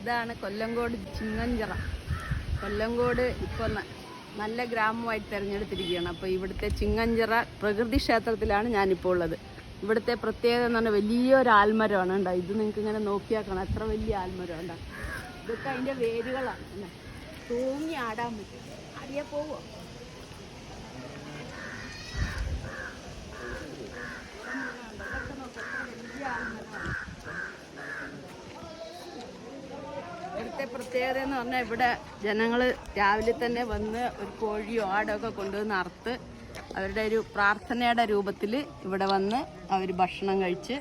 ഇതാണ് കൊല്ലങ്കോട് ചിങ്ങഞ്ചിറ. കൊല്ലങ്കോട് ഇപ്പോൾ നല്ല ഗ്രാമമായിട്ട് തിരഞ്ഞെടുത്തിരിക്കുകയാണ്. അപ്പോൾ ഇവിടുത്തെ ചിങ്ങഞ്ചിറ പ്രകൃതി ക്ഷേത്രത്തിലാണ് ഞാനിപ്പോൾ ഉള്ളത്. ഇവിടുത്തെ പ്രത്യേകത എന്ന് പറഞ്ഞാൽ വലിയൊരു ആൽമരമാണ് ഉണ്ടോ ഇത് നിങ്ങൾക്ക് ഇങ്ങനെ നോക്കിയാൽ കാണാം. എത്ര വലിയ ആൽമരം ഉണ്ടോ ഇതൊക്കെ അതിന്റെ വേരുകളാണ്. തൂങ്ങി ആടാൻ പറ്റും. ആടിയാൽ പോവോ? പ്രത്യേകത എന്ന് പറഞ്ഞാൽ ഇവിടെ ജനങ്ങൾ രാവിലെ തന്നെ വന്ന് ഒരു കോഴിയോ ആടോ ഒക്കെ കൊണ്ടുവന്ന് അറുത്ത് അവരുടെ ഒരു പ്രാർത്ഥനയുടെ രൂപത്തിൽ ഇവിടെ വന്ന് അവർ ഭക്ഷണം കഴിച്ച്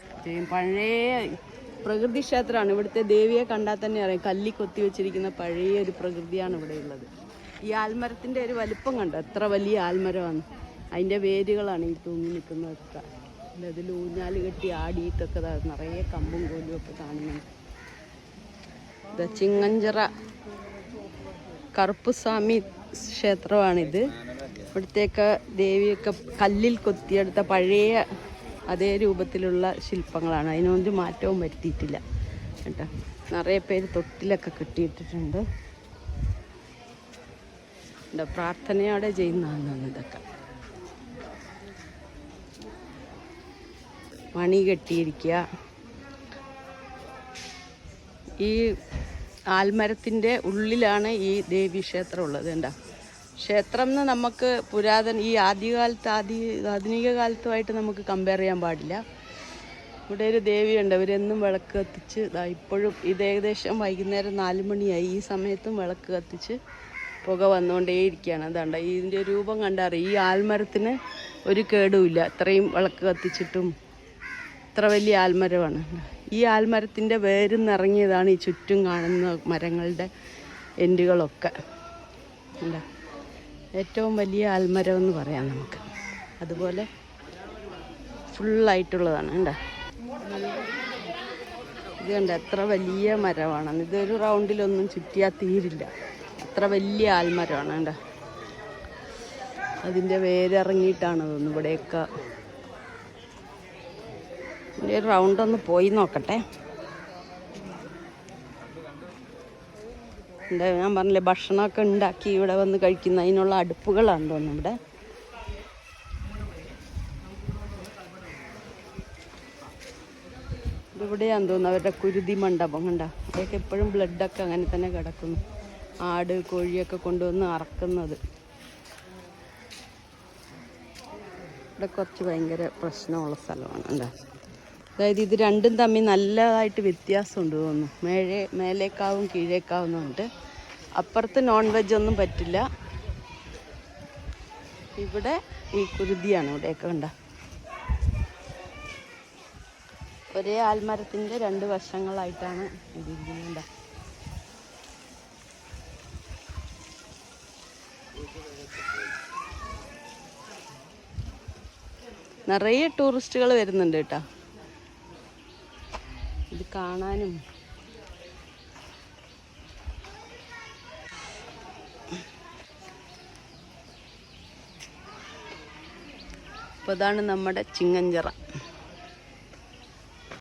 പഴയ പ്രകൃതി ക്ഷേത്രമാണ് ഇവിടുത്തെ ദേവിയെ കണ്ടാൽ തന്നെ അറിയാം. കല്ലി കൊത്തി വെച്ചിരിക്കുന്ന പഴയ ഒരു പ്രകൃതിയാണ് ഇവിടെ ഉള്ളത്. ഈ ആൽമരത്തിന്റെ ഒരു വലിപ്പം കണ്ടോ? എത്ര വലിയ ആൽമരമാണ്. അതിന്റെ വേരുകളാണ് ഈ തൂങ്ങി നിൽക്കുന്നതൊക്കെ. അതിൽ ഊഞ്ഞാൽ കെട്ടി ആടിയിട്ടൊക്കെ നിറയെ കമ്പും കോലും ഒക്കെ കാണുന്നുണ്ട്. ചിങ്ങഞ്ചിറ കറുപ്പുസ്വാമി ക്ഷേത്രമാണിത്. ഇവിടുത്തേക്ക് ദേവിയൊക്കെ കല്ലിൽ കൊത്തിയെടുത്ത പഴയ അതേ രൂപത്തിലുള്ള ശില്പങ്ങളാണ്. അതിനൊന്നും മാറ്റവും വരുത്തിയിട്ടില്ല. കേട്ടോ. നിറയെ പേര് തൊട്ടിലൊക്കെ കെട്ടിയിട്ടിട്ടുണ്ട്. എന്താ പ്രാർത്ഥനയോടെ ചെയ്യുന്നതാണ് ഇതൊക്കെ. മണി കെട്ടിയിരിക്കുക. ഈ ആൽമരത്തിന്റെ ഉള്ളിലാണ് ഈ ദേവീക്ഷേത്രം ഉള്ളത് കണ്ടോ? ക്ഷേത്രം എന്ന് നമുക്ക് പുരാതന ഈ ആദ്യകാലത്ത് ആദ്യ ആധുനിക കാലത്തുമായിട്ട് നമുക്ക് കമ്പയർ ചെയ്യാൻ പാടില്ല. ഇവിടെ ഒരു ദേവിയുണ്ട്. അവരെന്നും വിളക്ക് കത്തിച്ച് ഇപ്പോഴും ഇത് ഏകദേശം വൈകുന്നേരം നാല് മണിയായി. ഈ സമയത്തും വിളക്ക് കത്തിച്ച് പുക വന്നുകൊണ്ടേയിരിക്കുകയാണ് അതുകൊണ്ട് ഇതിന്റെ രൂപം കണ്ടറിയാം? ഈ ആൽമരത്തിന് ഒരു കേടുമില്ല. ഇത്രയും വിളക്ക് കത്തിച്ചിട്ടും ഇത്ര വലിയ ആൽമരമാണ്. ഈ ആൽമരത്തിന്റെ വേരിന്നിറങ്ങിയതാണ് ഈ ചുറ്റും കാണുന്ന മരങ്ങളുടെ എൻഡുകളൊക്കെ. എന്താ ഏറ്റവും വലിയ ആൽമരം എന്ന് പറയാം നമുക്ക്. അതുപോലെ ഫുള്ളായിട്ടുള്ളതാണ് കണ്ടോ? ഇത് കണ്ട? എത്ര വലിയ മരമാണ് ഇതൊരു റൗണ്ടിലൊന്നും ചുറ്റിയാൽ തീരില്ല. അത്ര വലിയ ആൽമരമാണ് കണ്ട? അതിന്റെ വേരിറങ്ങിയിട്ടാണ് തോന്നുന്നു ഇവിടെയൊക്കെ. ഇതിന്റെ ഒരു റൗണ്ട് ഒന്ന് പോയി നോക്കട്ടെ. എന്താ ഞാൻ പറഞ്ഞില്ലേ ഭക്ഷണമൊക്കെ ഉണ്ടാക്കി ഇവിടെ വന്ന് കഴിക്കുന്ന അതിനുള്ള അടുപ്പുകളാണ് തോന്നുന്നു ഇവിടെ. ഇവിടെയാന്ന് തോന്നുന്നു അവരുടെ കുരുതി മണ്ഡപം കണ്ട? അതൊക്കെ എപ്പോഴും ബ്ലഡൊക്കെ അങ്ങനെ തന്നെ കിടക്കുന്നു. ആട് കോഴിയൊക്കെ കൊണ്ടുവന്ന് അറക്കുന്നത്. ഇവിടെ കുറച്ച് ഭയങ്കര പ്രശ്നമുള്ള സ്ഥലമാണ് എന്താ അതായത് ഇത് രണ്ടും തമ്മിൽ നല്ലതായിട്ട് വ്യത്യാസമുണ്ട് തോന്നുന്നു. മേഴ മേലേക്കാവും കീഴേക്കാവും എന്നുണ്ട് അപ്പുറത്ത് നോൺ വെജ് ഒന്നും പറ്റില്ല. ഇവിടെ ഈ കുരുതിയാണ് ഇവിടെയൊക്കെ കണ്ട. ഒരേ ആൽമരത്തിന്റെ രണ്ട് വശങ്ങളായിട്ടാണ് ഇതിരിക്കുന്നത് നിറയെ ടൂറിസ്റ്റുകൾ വരുന്നുണ്ട് കേട്ടോ. ഇത് കാണാനും. അപ്പോൾ അതാണ് നമ്മുടെ ചിങ്ങഞ്ചിറ.